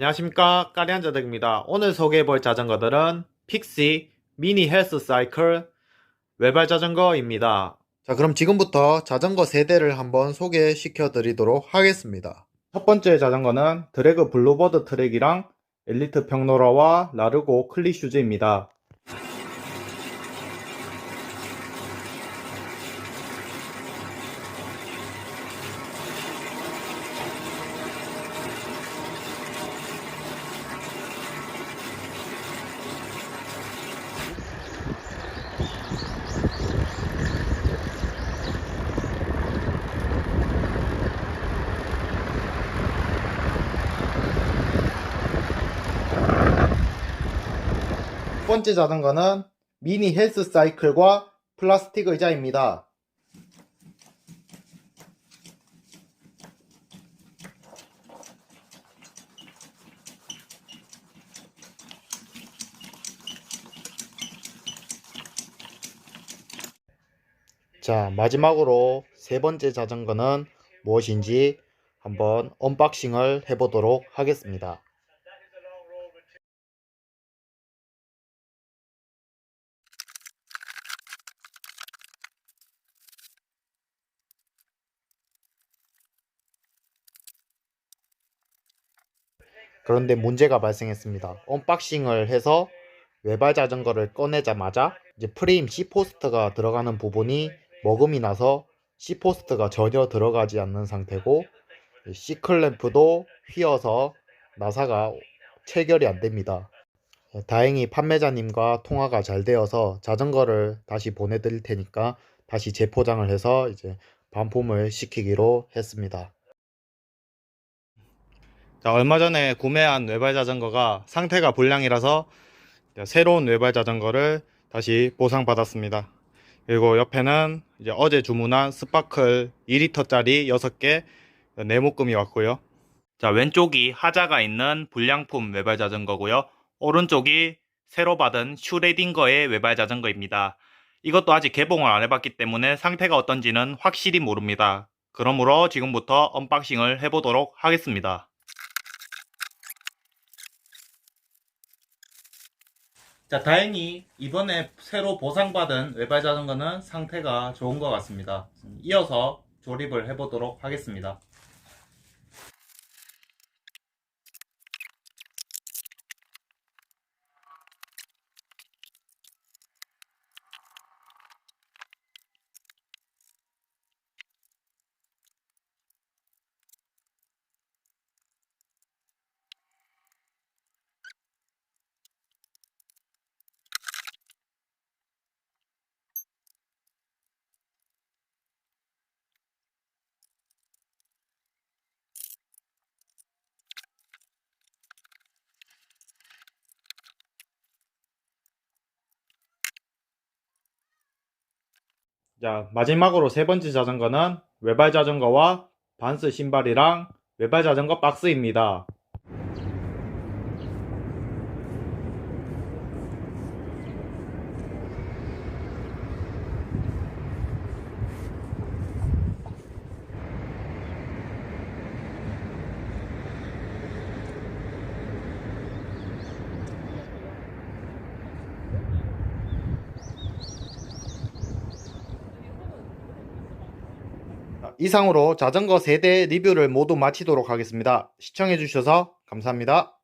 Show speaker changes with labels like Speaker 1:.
Speaker 1: 안녕하십니까. 까리한자덕입니다. 오늘 소개해볼 자전거들은 픽시 미니 헬스 사이클 외발 자전거입니다. 자 그럼 지금부터 자전거 세대를 한번 소개시켜 드리도록 하겠습니다. 첫 번째 자전거는 드래그 블루버드 트랙이랑 엘리트 평로라와 라르고 클리슈즈입니다 번째 자전거는 미니 헬스 사이클과 플라스틱 의자입니다. 자, 마지막으로 세 번째 자전거는 무엇인지 한번 언박싱을 해보도록 하겠습니다. 그런데 문제가 발생했습니다. 언박싱을 해서 외발 자전거를 꺼내자마자 이제 프레임 C 포스트가 들어가는 부분이 머금이 나서 C 포스트가 전혀 들어가지 않는 상태고 C 클램프도 휘어서 나사가 체결이 안 됩니다. 다행히 판매자님과 통화가 잘 되어서 자전거를 다시 보내드릴 테니까 다시 재포장을 해서 이제 반품을 시키기로 했습니다. 자, 얼마 전에 구매한 외발 자전거가 상태가 불량이라서 새로운 외발 자전거를 다시 보상받았습니다. 그리고 옆에는 이제 어제 주문한 스파클 2리터짜리 6개 네모금이 왔고요. 자, 왼쪽이 하자가 있는 불량품 외발 자전거고요. 오른쪽이 새로 받은 슈레딩거의 외발 자전거입니다. 이것도 아직 개봉을 안 해봤기 때문에 상태가 어떤지는 확실히 모릅니다. 그러므로 지금부터 언박싱을 해보도록 하겠습니다. 자, 다행히 이번에 새로 보상받은 외발 자전거는 상태가 좋은 것 같습니다. 이어서 조립을 해보도록 하겠습니다. 자, 마지막으로 세 번째 자전거는 외발 자전거와 반스 신발이랑 외발 자전거 박스입니다. 이상으로 자전거 세대 리뷰를 모두 마치도록 하겠습니다. 시청해주셔서 감사합니다.